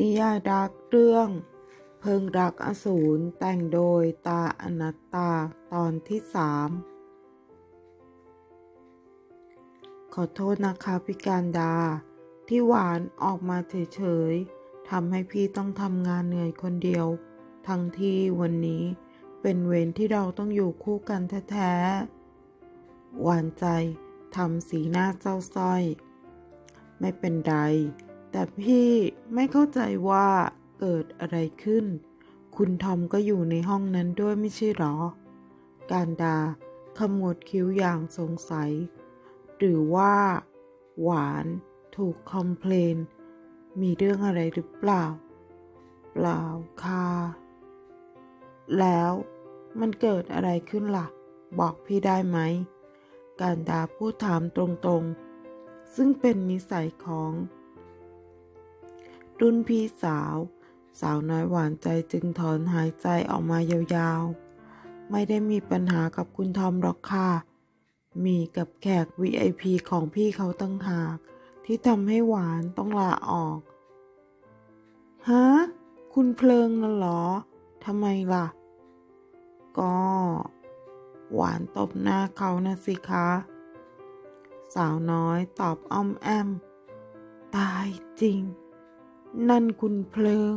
นิยายรักเรื่อง เพิงรักอสูรแต่งโดยตาอนัตตาตอนที่สามขอโทษนะคะพี่การดา ที่หวานออกมาเฉยๆทำให้พี่ต้องทำงานเหนื่อยคนเดียว ทั้งที่วันนี้เป็นเวรที่เราต้องอยู่คู่กันแท้ๆหวานใจทำสีหน้าเศร้าสร้อย ไม่เป็นไร แต่พี่ไม่เข้าใจว่าเกิดอะไรขึ้น คุณทอมก็อยู่ในห้องนั้นด้วยไม่ใช่หรอ การดาขมวดคิ้วอย่างสงสัย หรือว่า หวานถูกคอมเพลน มีเรื่องอะไรหรือเปล่า เปล่าค่ะ แล้วมันเกิดอะไรขึ้นล่ะ บอกพี่ได้ไหม การดาพูดถามตรงๆ ซึ่งเป็นนิสัยของ รุ่นพี่สาว สาวน้อยหวานใจจึงถอนหายใจออกมายาวๆ ไม่ได้มีปัญหากับคุณทอมหรอกค่ะ มีกับแขก VIP ของพี่เขาตั้งหาก ที่ทำให้หวานต้องลาออกฮะคุณเพลิงน่ะเหรอทำไมล่ะ ก็ หวานตบหน้าเขานะสิคะ สาวน้อยตอบอ้อมแอม ตายจริง นั่นคุณเพลิง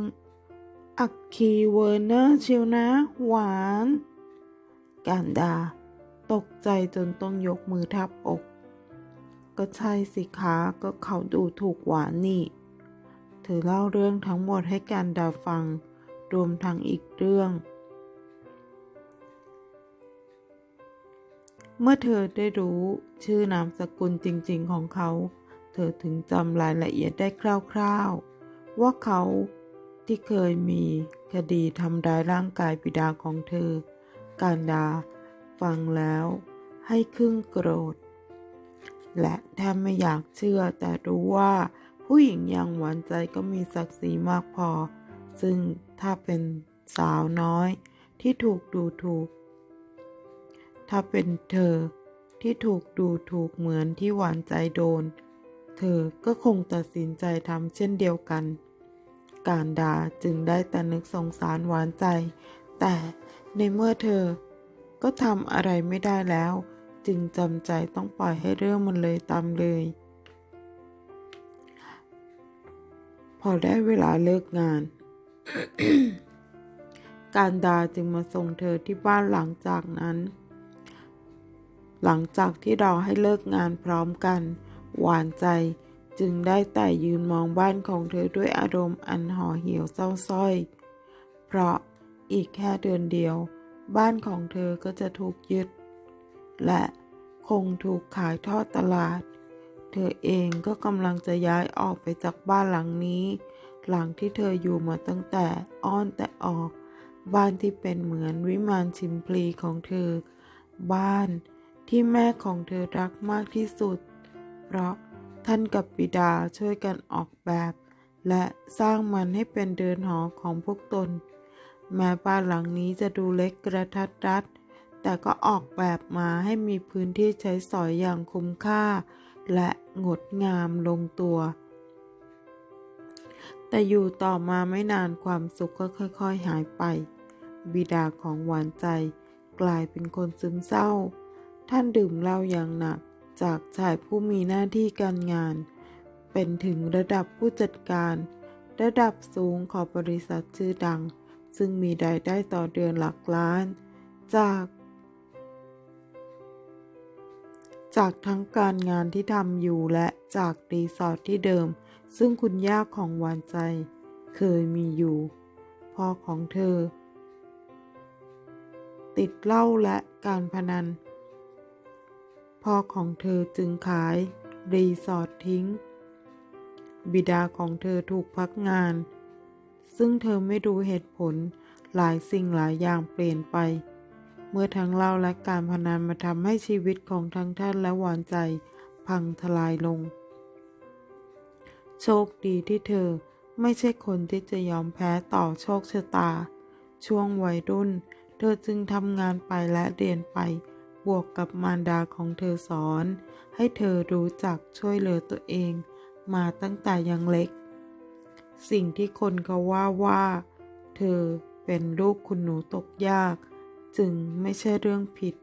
อักคีเวอร์เนอร์เชียวนะ หวาน การดา ตกใจจนต้องยกมือทับอก ก็ใช่สิคะก็เขาดูถูกหวานนี่ เธอเล่าเรื่องทั้งหมดให้การดาฟัง รวมทั้งอีกเรื่อง เมื่อเธอได้รู้ชื่อนามสกุลจริง ๆ ของเขา เธอถึงจำรายละเอียดได้คร่าว ๆ ว่าเขาที่เคยมีคดีทำร้ายร่างกายบิดาของเธอ การดาฟังแล้วให้ครึ่งโกรธ และแทบไม่อยากเชื่อแต่รู้ว่าผู้หญิงอย่างหวานใจก็มีศักดิ์ศรีมากพอ ซึ่งถ้าเป็นสาวน้อยที่ถูกดูถูก ถ้าเป็นเธอที่ถูกดูถูกเหมือนที่หวานใจโดน เธอก็คงตัดสินใจทำเช่นเดียวกัน การดาจึงได้แต่นึกสงสารหวานใจ แต่ในเมื่อเธอก็ทำอะไรไม่ได้แล้ว จึงจำใจต้องปล่อยให้เรื่องมันเลยตามเลย พอได้เวลาเลิกงาน การดาจึงมาส่งเธอที่บ้านหลังจากนั้น หลังจากที่เราให้เลิกงานพร้อมกัน หวานใจ จึงได้แต่ยืนมองบ้านของเธอด้วยอารมณ์อันห่อเหี่ยวเศร้าส้อย เพราะอีกแค่เดือนเดียว บ้านของเธอก็จะถูกยึด และคงถูกขายทอดตลาด เธอเองก็กำลังจะย้ายออกไปจากบ้านหลังนี้ หลังที่เธออยู่มาตั้งแต่อ้อนแต่ออก บ้านที่เป็นเหมือนวิมานชิมพลีของเธอ บ้านที่แม่ของเธอรักมากที่สุด เพราะ ท่านกับบิดาช่วยกันออกแบบ และสร้างมันให้เป็นเดินหอของพวกตน แม้บ้านหลังนี้จะดูเล็กกระทัดรัด แต่ก็ออกแบบมาให้มีพื้นที่ใช้สอยอย่างคุ้มค่า และงดงามลงตัว แต่อยู่ต่อมาไม่นานความสุขก็ค่อย ๆ หายไป บิดาของหวานใจ กลายเป็นคนซึมเศร้า ท่านดื่มเหล้าอย่างหนัก จากชายผู้มีหน้าที่การงาน เป็นถึงระดับผู้จัดการ ระดับสูงของบริษัทชื่อดัง ซึ่งมีรายได้ต่อเดือนหลักล้าน จาก จากทั้งการงานที่ทำอยู่และจากรีสอร์ทที่เดิม ซึ่งคุณย่าของหวานใจ เคยมีอยู่พ่อของเธอ ติดเหล้าและการพนัน พ่อของเธอจึงขาย รีสอร์ททิ้ง บิดาของเธอถูกพักงาน ซึ่งเธอไม่รู้เหตุผลหลายสิ่งหลายอย่างเปลี่ยนไป เมื่อทั้งเล้าและการพนันมาทำให้ชีวิตของทั้งท่านและหวานใจพังทลายลง โชคดีที่เธอไม่ใช่คนที่จะยอมแพ้ต่อโชคชะตา ช่วงวัยรุ่น เธอจึงทำงานไปและเรียนไป บวกกับมารดาของเธอสอน ให้เธอรู้จักช่วยเหลือตัวเอง มาตั้งแต่ยังเล็ก สิ่งที่คนเขาว่าว่า เธอเป็นลูกคุณหนูตกยาก จึงไม่ใช่เรื่องผิด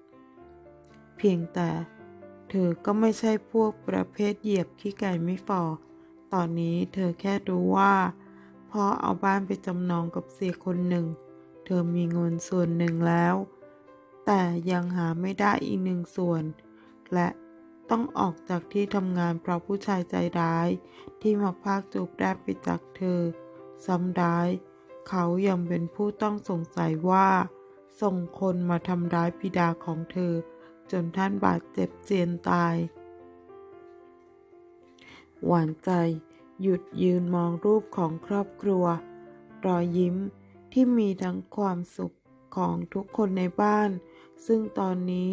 เพียงแต่ เธอก็ไม่ใช่พวกประเภทเหยียบขี้ไก่ไม่ฝ่อตอนนี้เธอแค่รู้ว่าพ่อเอาบ้านไปจำนองกับเสียคนหนึ่ง เธอมีเงินส่วนหนึ่งแล้ว แต่ยังหาไม่ได้อีกหนึ่งส่วน และต้องออกจากที่ทำงานเพราะผู้ชายใจร้าย ที่มาพากจูบได้ไปจากเธอ ซ้ำร้าย เขายังเป็นผู้ต้องสงสัยว่า ส่งคนมาทำร้ายบิดาของเธอ จนท่านบาดเจ็บเจียนตาย หวานใจ หยุดยืนมองรูปของครอบครัว รอยยิ้มที่มีทั้งความสุขของทุกคนในบ้าน ซึ่งตอนนี้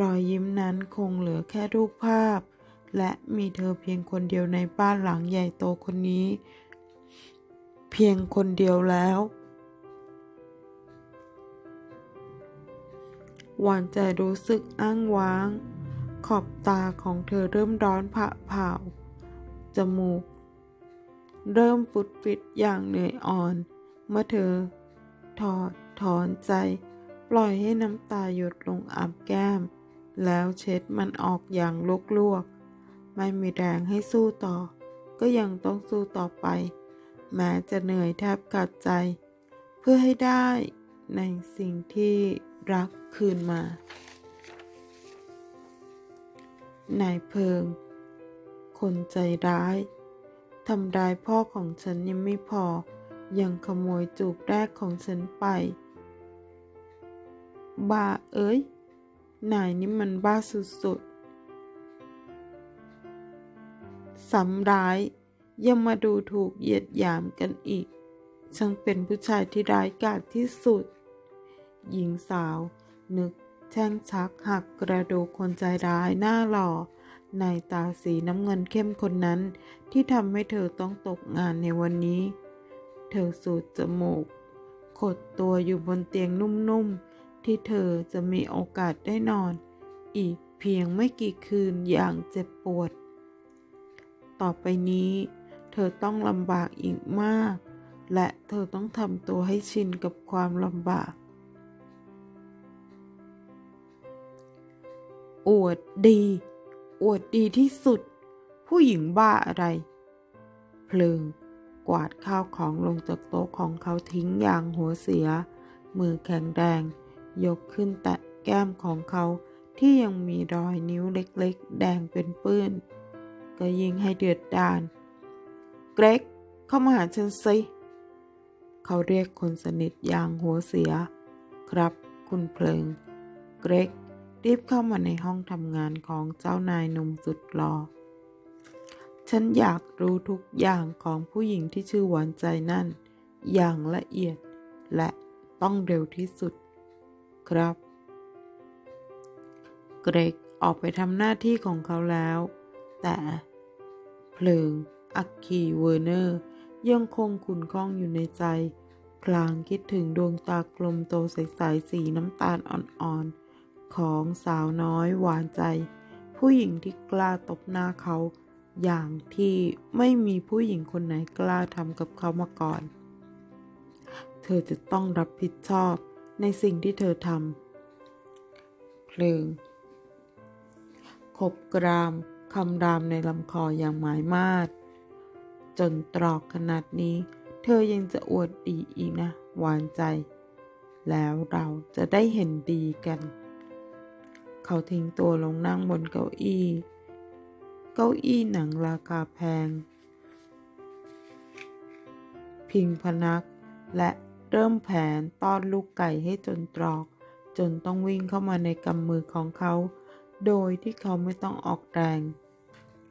รอยยิ้มนั้นคงเหลือแค่รูปภาพ และมีเธอเพียงคนเดียวในบ้านหลังใหญ่โตคนนี้ เพียงคนเดียวแล้ว หวานใจรู้สึกอ้างว้าง ขอบตาของเธอเริ่มร้อนผะเผาจมูก เริ่มฟุดฟิดอย่างเหนื่อยอ่อน เมื่อเธอถอดถอนใจ ปล่อยให้น้ำตาหยดลงอาบแก้ม แล้วเช็ดมันออกอย่างลวกๆ ไม่มีแรงให้สู้ต่อ ก็ยังต้องสู้ต่อไป แม้จะเหนื่อยแทบขาดใจ เพื่อให้ได้ในสิ่งที่รักคืนมา นายเพิง คนใจร้ายทำร้ายพ่อของฉันยังไม่พอ ยังขโมยจูบแรกของฉันไป บ้าเอ้ย นายนี่มันบ้าสุดๆสำร้ายยังมาดูถูกเหยียดหยามกันอีก ช่างเป็นผู้ชายที่ร้ายกาจที่สุด หญิงสาว นึกแช่งชักหักกระดูกคนใจร้ายหน้าหล่อ ในตาสีน้ำเงินเข้มคนนั้น ที่ทำให้เธอต้องตกงานในวันนี้ เธอสูดจมูกขดตัวอยู่บนเตียงนุ่มๆ ที่เธอจะมีโอกาสได้นอน อีกเพียงไม่กี่คืนอย่างเจ็บปวด ต่อไปนี้ เธอต้องลำบากอีกมาก และเธอต้องทำตัวให้ชินกับความลำบาก อวดดี อวดดีที่สุด ผู้หญิงบ้าอะไร เพลิงกวาดข้าวของลงจากโต๊ะของเขาทิ้งอย่างหัวเสีย มือแข็งแดง ยกขึ้นแตะแก้มของเขาที่ยังมีรอยนิ้วเล็กๆ แดงเป็นปื้น ก็ยิ่งให้เดือดดาลเกรกเข้ามาหาฉันสิ เขาเรียกคนสนิทอย่างหัวเสีย ครับคุณเพลิง เกรกรีบเข้ามาในห้องทำงานของเจ้านายหนุ่มสุดหลอ่อฉันอยากรู้ทุกอย่างของผู้หญิงที่ชื่อหวานใจนั่น อย่างละเอียดและต้องเร็วที่สุด ครับ เกรกออกไปทำหน้าที่ของเขาแล้ว แต่เพลิงอักคีเวอร์เนอร์ ยังคงขุนข้องอยู่ในใจ พลางคิดถึงดวงตากลมโตใสๆสีน้ำตาลอ่อนๆ ของสาวน้อยหวานใจ ผู้หญิงที่กล้าตบหน้าเขา อย่างที่ไม่มีผู้หญิงคนไหนกล้าทำกับเขามาก่อน เธอจะต้องรับผิดชอบ ในสิ่งที่เธอทำเพลิงขบกรามคำรามในลำคออย่างหมายมาดจนตรอกขนาดนี้ เธอยังจะอวดดีอีกนะ หวานใจ แล้วเราจะได้เห็นดีกัน เขาทิ้งตัวลงนั่งบนเก้าอี้ เก้าอี้หนังราคาแพง พิงพนักและ เริ่มแผนต้อนลูกไก่ให้จนตรอก จนต้องวิ่งเข้ามาในกำมือของเขา โดยที่เขาไม่ต้องออกแรง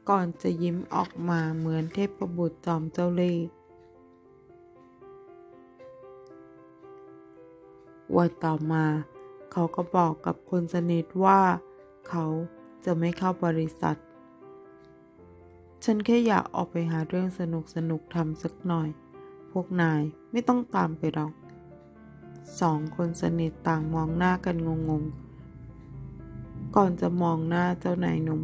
ก่อนจะยิ้มออกมาเหมือนเทพบุตรจอมเจ้าเล่ห์วันต่อมา เขาก็บอกกับคนสนิทว่า เขาจะไม่เข้าบริษัท ฉันแค่อยากออกไปหาเรื่องสนุกสนุกทำสักหน่อย วกนายไม่ต้องตามไปหรอก สองคนสนิทต่างมองหน้ากันงงๆ ก่อนจะมองหน้าเจ้านายหนุ่ม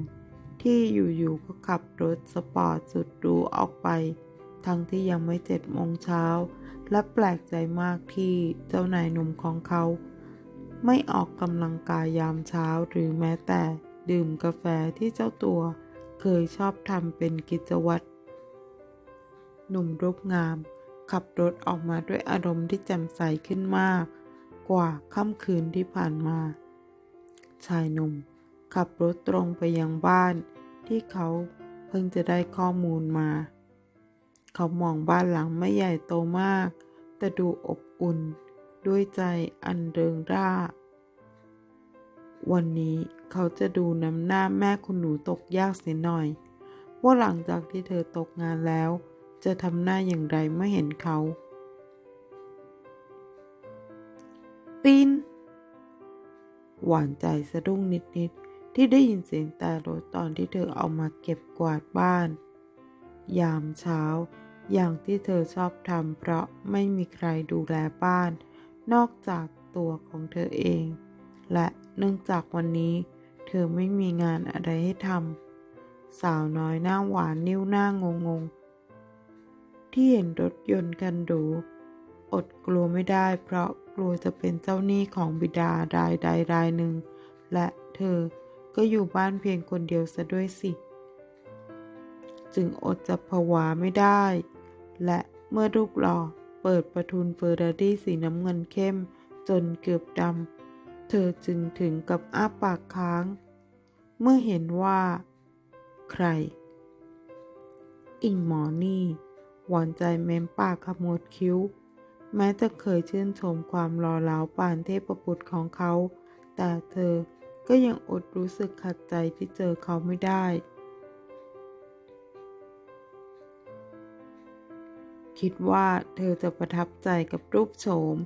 ที่อยู่ๆก็ขับรถสปอร์ตสุดหรูออกไป ทั้งที่ยังไม่เจ็ดโมงเช้า และแปลกใจมากที่เจ้านายหนุ่มของเขา ไม่ออกกำลังกายยามเช้าหรือแม้แต่ดื่มกาแฟที่เจ้าตัวเคยชอบทำเป็นกิจวัตรหนุ่มรูปงาม ขับรถออกมาด้วยอารมณ์ที่แจ่มใสขึ้นมาก กว่าค่ำคืนที่ผ่านมา ชายหนุ่ม ขับรถตรงไปยังบ้านที่เขาเพิ่งจะได้ข้อมูลมา เขามองบ้านหลังไม่ใหญ่โตมาก แต่ดูอบอุ่นด้วยใจอันเริงร่า วันนี้เขาจะดูน้ำหน้าแม่คุณหนูตกยากเสียหน่อย ว่าหลังจากที่เธอตกงานแล้ว จะทำหน้าอย่างไรเมื่อเห็นเขา ปีน หวานใจสะดุ้งนิดๆ ที่ได้ยินเสียงแต่รถตอนที่เธอเอามาเก็บกวาดบ้าน ยามเช้า อย่างที่เธอชอบทำเพราะไม่มีใครดูแลบ้าน นอกจากตัวของเธอเอง และเนื่องจากวันนี้เธอไม่มีงานอะไรให้ทำสาวน้อยหน้าหวานนิ้วหน้างงงๆ ที่เห็นรถยนต์กันหรูอดกลัวไม่ได้เพราะกลัวจะเป็นเจ้าหนี้ของบิดารายใดรายหนึ่ง และเธอก็อยู่บ้านเพียงคนเดียวซะด้วยสิ จึงอดจะผวาไม่ได้ และเมื่อรูปหล่อเปิดประทุนเฟอร์รารี่สีน้ำเงินเข้ม จนเกือบดำ เธอจึงถึงกับอ้าปากค้าง เมื่อเห็นว่า ใคร อิงหมอนี่ หวานใจเม้มปากขมวดคิ้ว แม้จะเคยชื่นชมความหล่อเหลาปานเทพบุตรของเขา แต่เธอก็ยังอดรู้สึกขัดใจที่เจอเขาไม่ได้ คิดว่าเธอจะประทับใจกับรูปโฉม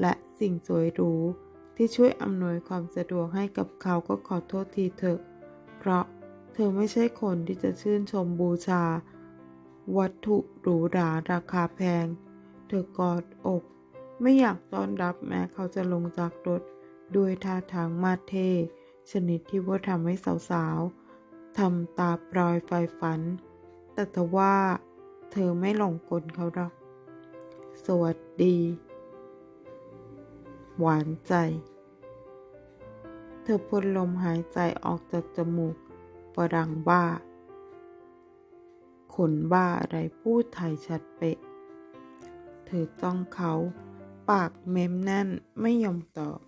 และสิ่งสวยหรูที่ช่วยอำนวยความสะดวกให้กับเขาก็ขอโทษทีเถอะ เพราะเธอไม่ใช่คนที่จะชื่นชมบูชา วัตถุหรูหราราคาแพง เธอกอดอก ไม่อยากต้อนรับแม้เขาจะลงจากรถด้วยท่าทางมาเท ชนิดที่ว่าทำให้สาวๆทำตาปลอยไฟฝัน แต่ทว่า เธอไม่หลงกลเขาหรอก สวัสดี หวานใจ เธอพ่นลมหายใจออกจากจมูกฝรั่งบ้า ขนบ้าอะไรพูดไทยชัดเป๊ะ เธอจ้องเขา ปากเม้มแน่นไม่ยอมตอบ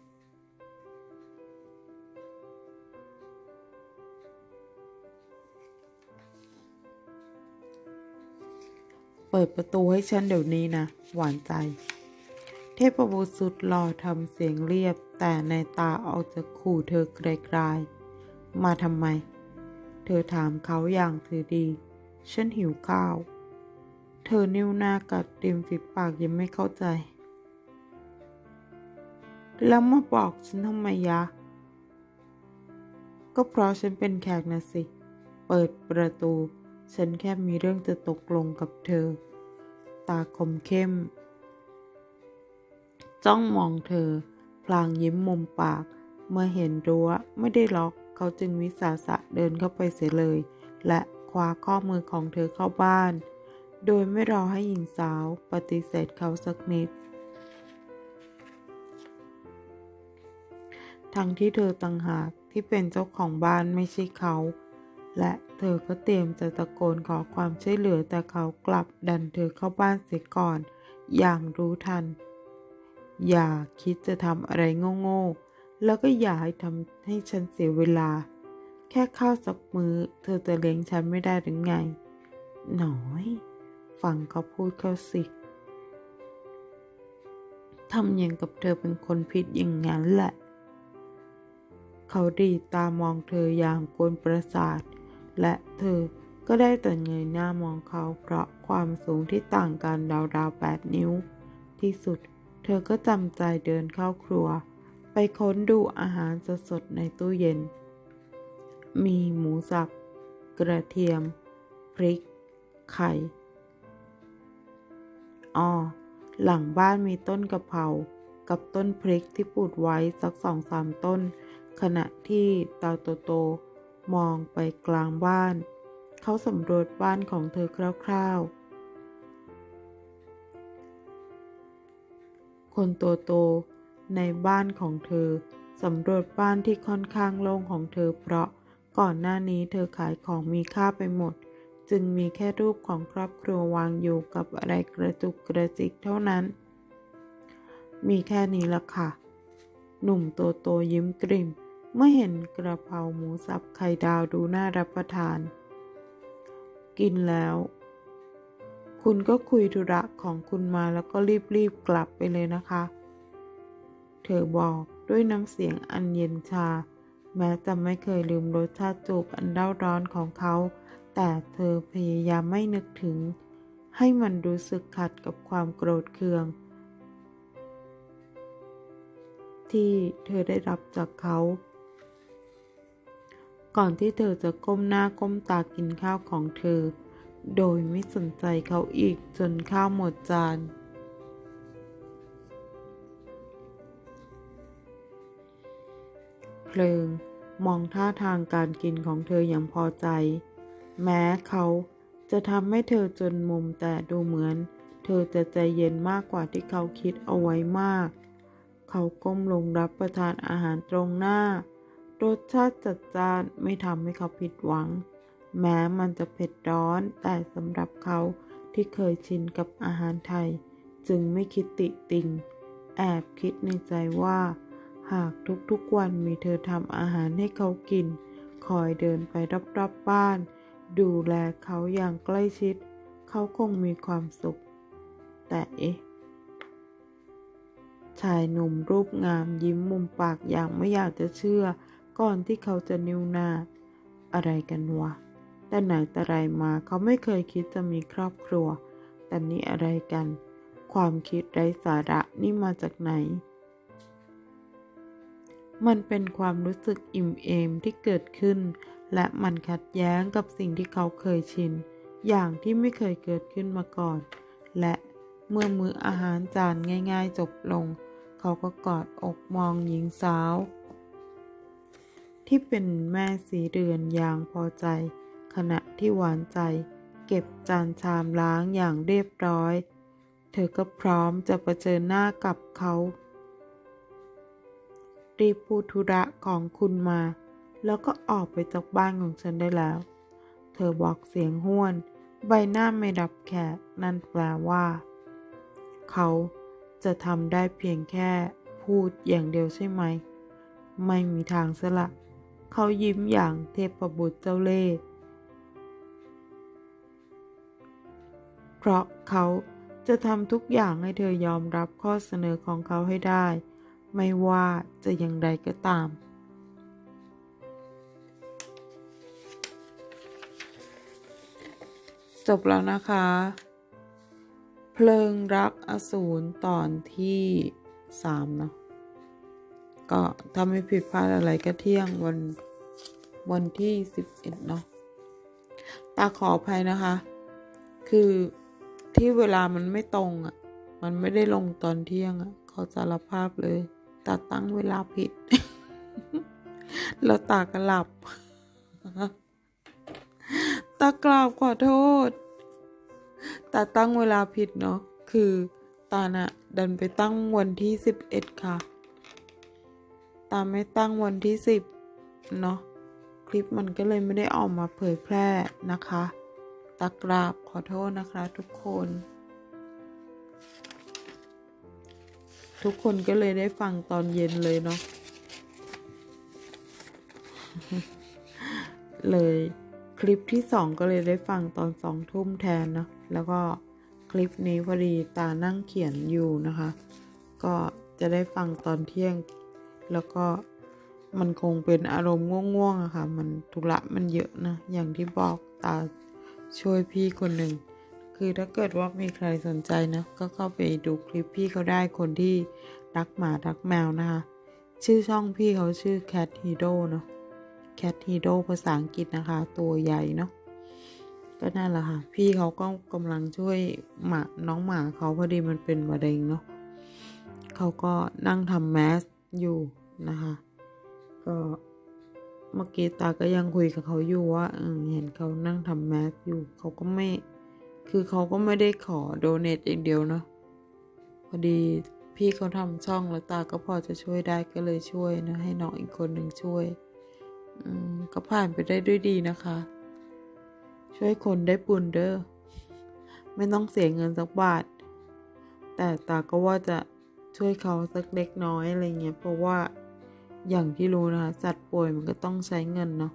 เปิดประตูให้ฉันเดี๋ยวนี้นะ หวานใจ เทพบุตรสุดหล่อทำเสียงเรียบ แต่ในตาออกจะขู่เธอไกลๆมาทำไม เธอถามเขาอย่างถือดี ฉันหิวข้าว เธอนิ้วหน้ากัดริมฝีปากยังไม่เข้าใจ แล้วมาบอกฉันทำไมยะ ก็เพราะฉันเป็นแขกนะสิ เปิดประตู ฉันแค่มีเรื่องจะตกลงกับเธอ ตาคมเข้ม จ้องมองเธอ พลางยิ้มมุมปาก เมื่อเห็นรั้วไม่ได้ล็อก เขาจึงวิสาสะเดินเข้าไปเสียเลย และ ว้าข้อมือของเธอเข้าบ้าน โดยไม่รอให้หญิงสาวปฏิเสธเขาสักนิด ทั้งที่เธอต่างหากที่เป็นเจ้าของบ้านไม่ใช่เขา และเธอก็เตรียมจะตะโกนขอความช่วยเหลือแต่เขากลับดันเธอเข้าบ้านเสียก่อน อย่างรู้ทัน อย่าคิดจะทำอะไรโง่ๆแล้วก็อย่าให้ทำให้ฉันเสียเวลา แค่ข้าวสักมือ้อ เธอจะเลี้ยงฉันไม่ได้หรือไง หน่อย ฟังเขาพูดเขาสิทำอย่างกับเธอเป็นคนผิดอย่างนั้นแหละ เขาดีตามองเธออย่างกวนประสาท และเธอก็ได้แต่เงยหน้ามองเขาเพราะความสูงที่ต่างกันราวๆแปดนิ้ว ที่สุดเธอก็จำใจเดินเข้าครัว ไปค้นดูอาหารสดๆในตู้เย็น มีหมูสับ กระเทียม พริก ไข่ออหลังบ้านมีต้นกะเพรา กับต้นพริกที่ปลูกไว้สักสองสามต้น ขณะที่ตาโตโตมองไปกลางบ้าน เขาสำรวจบ้านของเธอคร่าวๆ คนโตโตในบ้านของเธอสำรวจบ้านที่ค่อนข้างโล่งของเธอเพราะ ก่อนหน้านี้เธอขายของมีค่าไปหมด จึงมีแค่รูปของครอบครัววางอยู่กับอะไรกระจุกกระจิกเท่านั้น มีแค่นี้ละค่ะ หนุ่มโตโตยิ้มกริมเมื่อเห็นกระเพราหมูสับไข่ดาวดูน่ารับประทาน กินแล้ว คุณก็คุยธุระของคุณมาแล้วก็รีบๆกลับไปเลยนะคะ เธอบอกด้วยน้ำเสียงอันเย็นชา แม้จะไม่เคยลืมรสชาติจูบอันเล่าร้อนของเขา แต่เธอพยายามไม่นึกถึง ให้มันรู้สึกขัดกับความโกรธเคือง ที่เธอได้รับจากเขา ก่อนที่เธอจะก้มหน้าก้มตากินข้าวของเธอ โดยไม่สนใจเขาอีกจนข้าวหมดจานเพลิง มองท่าทางการกินของเธออย่างพอใจ แม้เขาจะทำให้เธอจนมุมแต่ดูเหมือน เธอจะใจเย็นมากกว่าที่เขาคิดเอาไว้มาก เขาก้มลงรับประทานอาหารตรงหน้ารสชาติจัดจ้านไม่ทำให้เขาผิดหวัง แม้มันจะเผ็ดร้อนแต่สำหรับเขาที่เคยชินกับอาหารไทย จึงไม่คิดติติง แอบคิดในใจว่า หากทุกๆวันมีเธอทำอาหารให้เขากิน คอยเดินไปรอบๆบ้าน ดูแลเขาอย่างใกล้ชิด เขาคงมีความสุข แต่เอ๊ะชายหนุ่มรูปงามยิ้มมุมปากอย่างไม่อยากจะเชื่อ ก่อนที่เขาจะนิ้วหน้า อะไรกันวะ แต่ไหนแต่ไรมาเขาไม่เคยคิดจะมีครอบครัว แต่นี่อะไรกัน ความคิดไร้สาระนี่มาจากไหน มันเป็นความรู้สึกอิ่มเอมที่เกิดขึ้น และมันขัดแย้งกับสิ่งที่เขาเคยชิน อย่างที่ไม่เคยเกิดขึ้นมาก่อน และเมื่อมื้ออาหารจานง่าย ๆ จบลง เขาก็กอดอกมองหญิงสาว ที่เป็นแม่สีเรือนอย่างพอใจ ขณะที่หวานใจ เก็บจานชามล้างอย่างเรียบร้อย เธอก็พร้อมจะะเผชิญหน้ากับเขา รีบพูดธุระของคุณมา แล้วก็ออกไปจากบ้านของฉันได้แล้ว เธอบอกเสียงห้วน ใบหน้าไม่รับแขกนั่นแปลว่า เขาจะทำได้เพียงแค่พูดอย่างเดียวใช่ไหม ไม่มีทางสละ เขายิ้มอย่างเทพบุตรเจ้าเล่ห์เพราะเขาจะทำทุกอย่างให้เธอยอมรับข้อเสนอของเขาให้ได้ ไม่ว่าจะอย่างไรก็ตาม จบแล้วนะคะ เพลิงรักอสูรตอนที่สามเนาะก็ถ้าไม่ผิดพลาดอะไรก็เที่ยงวันวันที่สิบเอ็ดเนาะตาขออภัยนะคะ คือที่เวลามันไม่ตรงอะ่ะ มันไม่ได้ลงตอนเที่ยงอะ่ะ ขอสารภาพเลย ตาตั้งเวลาผิด แล้วตาก็หลับ ตากราบขอโทษ ตาตั้งเวลาผิดเนาะ คือตาน่ะ ดันไปตั้งวันที่สิบเอ็ดค่ะ ตาไม่ตั้งวันที่สิบเนาะ คลิปมันก็เลยไม่ได้ออกมาเผยแพร่นะคะ ตากราบขอโทษนะคะทุกคน ทุกคนก็เลยได้ฟังตอนเย็นเลยเนาะเลยคลิปที่สองก็เลยได้ฟังตอนสองทุ่มแทนเนาะแล้วก็คลิปนี้พอดีตานั่งเขียนอยู่นะคะ ก็จะได้ฟังตอนเที่ยง แล้วก็มันคงเป็นอารมณ์ง่วงๆอะค่ะ มันธุระมันเยอะนะ อย่างที่บอกตาช่วยพี่คนหนึ่ง คือถ้าเกิดว่ามีใครสนใจนะก็เข้าไปดูคลิปพี่เขาได้คนที่รักหมารักแมวนะคะ ชื่อช่องพี่เขาชื่อ Cat Hero เนาะ Cat Hero ภาษาอังกฤษนะคะ ตัวใหญ่เนาะก็นั่นแหละค่ะ พี่เขาก็กำลังช่วยหมาน้องหมาเขาพอดีมันเป็นมะเร็งเนาะเขาก็นั่งทำแมสอยู่นะคะ ก็เมื่อกี้ตาก็ยังคุยกับเขาอยู่ว่าเห็นเขานั่งทำแมสอยู่เขาก็ไม่ คือเขาก็ไม่ได้ขอโดเนทอย่างเดียวเนาะพอดีพี่เขาทำช่องแล้วตาก็พอจะช่วยได้ก็เลยช่วยนะ ให้น้องอีกคนหนึ่งช่วยอืมก็ผ่านไปได้ด้วยดีนะคะ ช่วยคนได้บุญเด้อไม่ต้องเสียเงินสักบาท แต่ตาก็ว่าจะช่วยเขาสักเล็กน้อยอะไรเงี้ยเพราะว่าอย่างที่รู้นะคะสัตว์ป่วยมันก็ต้องใช้เงินเนาะ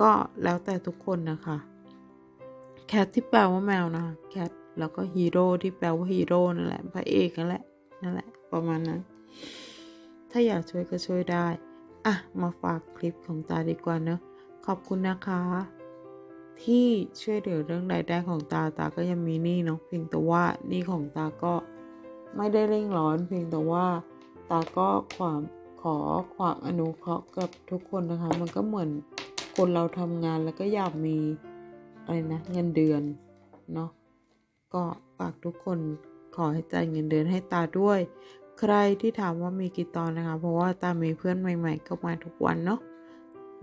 ก็แล้วแต่ทุกคนนะคะ แคทที่แปลว่าแมวนะแคทแล้วก็ฮีโร่ที่แปลว่าฮีโร่นั่นแหละพระเอกนั่นแหละนั่นแหละ ประมาณนั้น ถ้าอยากช่วยก็ช่วยได้ อะ มาฝากคลิปของตาดีกว่าเนอะขอบคุณนะคะ ที่ช่วยเหลือเรื่องรายได้ของตาตาก็ยังมีหนี้เนาะเพียงแต่ว่าหนี้ของตาก็ไม่ได้เร่งร้อน เพียงแต่ว่าตาก็ความขอความอนุเคราะห์กับทุกคนนะคะ มันก็เหมือนคนเราทำงานแล้วก็อยากมี อะไรนะเงินเดือนเนาะก็ฝากทุกคนขอให้จ่ายเงินเดือนให้ตาด้วย ใครที่ถามว่ามีกี่ตอนนะคะ เพราะว่าตามีเพื่อนใหม่ๆเข้ามาทุกวันเนาะ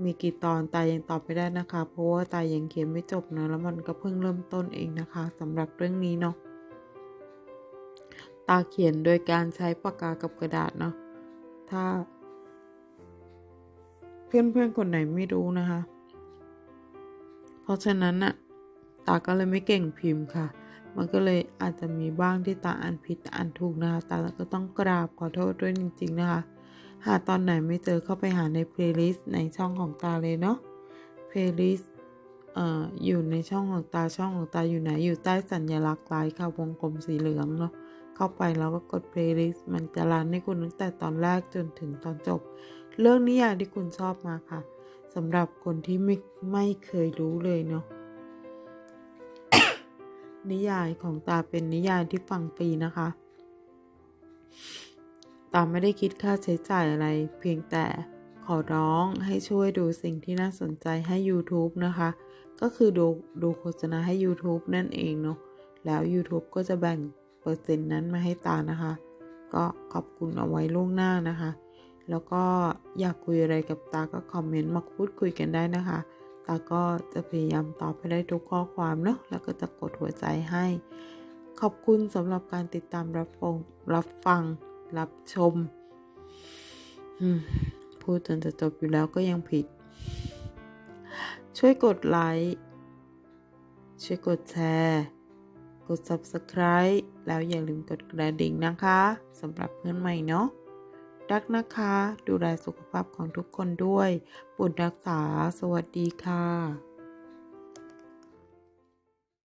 มีกี่ตอนตายังตอบไม่ได้นะคะ เพราะว่าตายังเขียนไม่จบนะแล้วมันก็เพิ่งเริ่มต้นเองนะคะสำหรับเรื่องนี้เนาะตาเขียนโดยการใช้ปากกากับกระดาษเนาะถ้า เพื่อนๆคนไหนไม่รู้นะคะ เพราะฉะนั้นน่ะตาก็เลยไม่เก่งพิมพ์ค่ะ มันก็เลยอาจจะมีบ้างที่ตาอ่านผิดอ่านถูกนะคะตาก็ต้องกราบขอโทษด้วยจริง ๆ นะคะ หากตอนไหนไม่เจอเข้าไปหาในเพลย์ลิสต์ในช่องของตาเลยเนาะเพลย์ลิสต์เอ่ออยู่ในช่องของตาช่องของตาอยู่ไหนอยู่ใต้สัญลักษณ์ลายค่ะวงกลมสีเหลืองเนาะเข้าไปแล้วก็กดเพลย์ลิสต์มันจะรันให้คุณตั้งแต่ตอนแรกจนถึงตอนจบ เรื่องนิยายที่คุณชอบมาค่ะ สำหรับคนที่ไม่ไม่เคยรู้เลยเนาะนิยายของตาเป็นนิยายที่ฟังฟรีนะคะ ตาไม่ได้คิดค่าใช้จ่ายอะไร เพียงแต่ขอร้องให้ช่วยดูสิ่งที่น่าสนใจให้ YouTube นะคะ ก็คือดูดูโฆษณาให้ YouTube นั่นเองเนาะแล้ว YouTube ก็จะแบ่งเปอร์เซ็นต์นั้นมาให้ตานะคะ ก็ขอบคุณเอาไว้ล่วงหน้านะคะ แล้วก็อยากคุยอะไรกับตาก็คอมเมนต์มาพูดคุยกันได้นะคะ ตาก็จะพยายามตอบให้ได้ทุกข้อความเนาะแล้วก็จะกดหัวใจให้ ขอบคุณสำหรับการติดตามรับฟังรับฟัง รับชมอืมพูดจนจะจบอยู่แล้วก็ยังผิด ช่วยกดไลค์ ช่วยกดแชร์กด subscribe แล้วอย่าลืมกดกระดิ่งนะคะสำหรับเพื่อนใหม่เนาะ รักนะคะ ดูแลสุขภาพของทุกคนด้วยปุณรักษา สวัสดีค่ะ